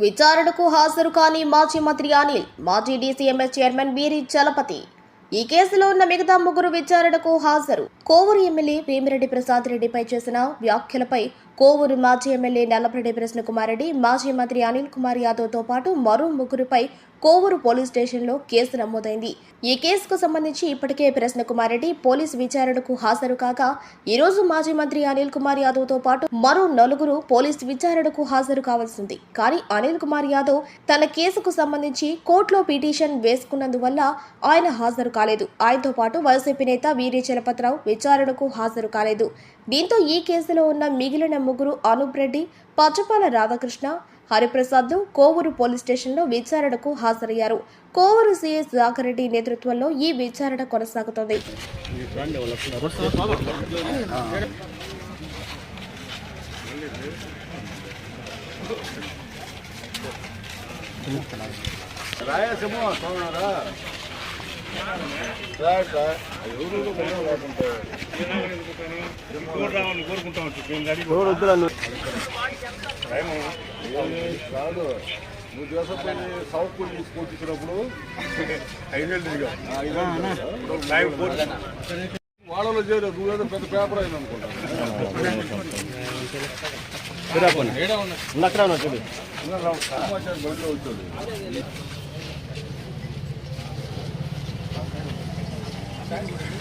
విచారణకు హాజరు కాని మాజీ మంత్రి అనిల్ మాజీ డీసీఎంఎస్ చైర్మన్ వీరి చలపతి ఈ కేసులో ఉన్న మిగతా ముగ్గురు విచారణకు హాజరు. కోవూరు ఎమ్మెల్యే వేమిరెడ్డి ప్రసాద్ రెడ్డిపై చేసిన వ్యాఖ్యలపై కోవూరు మాజీ ఎమ్మెల్యే నల్లపరెడ్డి కృష్ణకుమార్ రెడ్డి మాజీ మంత్రి అనిల్ కుమార్ యాదవ్తో పాటు మరో ముగ్గురుపై కోవూరు పోలీస్ స్టేషన్లో కేసు నమోదైంది. ఈ కేసుకు సంబంధించి ఇప్పటికే కృష్ణకుమార్ రెడ్డి పోలీస్ విచారణకు హాజరు కాగా ఈరోజు మాజీ మంత్రి అనిల్ కుమార్ యాదవ్తో పాటు మరో నలుగురు పోలీస్ విచారణకు హాజరు కావాల్సింది. కానీ అనిల్ కుమార్ యాదవ్ తన కేసుకు సంబంధించి కోర్టులో పిటిషన్ వేసుకున్నందువల్ల ఆయన హాజరు కాలేదు. ఆయనతో పాటు వైసీపీ నేత వీరి చలపతిరావు విచారణకు హాజరు కాలేదు. దీంతో ఈ కేసులో ఉన్న మిగిలిన ముగ్గురు అనూప్ రెడ్డి పచ్చపాల రాధాకృష్ణ హరిప్రసాద్ కోవూరు పోలీస్ స్టేషన్లో విచారణకు హాజరయ్యారు. కోవూరు సీఎస్ జాకర్ రెడ్డి నేతృత్వంలో ఈ విచారణ కొనసాగుతోంది. రాయలసీమ కాదు నువ్వు చేసే సౌత్ పూల్ తీసుకొని ఇచ్చినప్పుడు ఐదేళ్ళు తిరిగా చేయలేదు నువ్వు ఏదో పెద్ద పేపర్ అయింది అనుకుంటా సమాచారం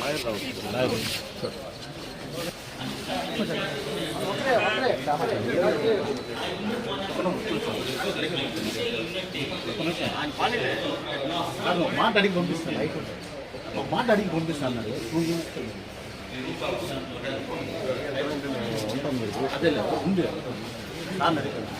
బయటలో వచ్చాడు మాట అడిగి పంపిస్తాను. మాట అడిగి పంపిస్తాను అన్నాడు. அதெல்லாம் உண்டு நான் இருக்கேன்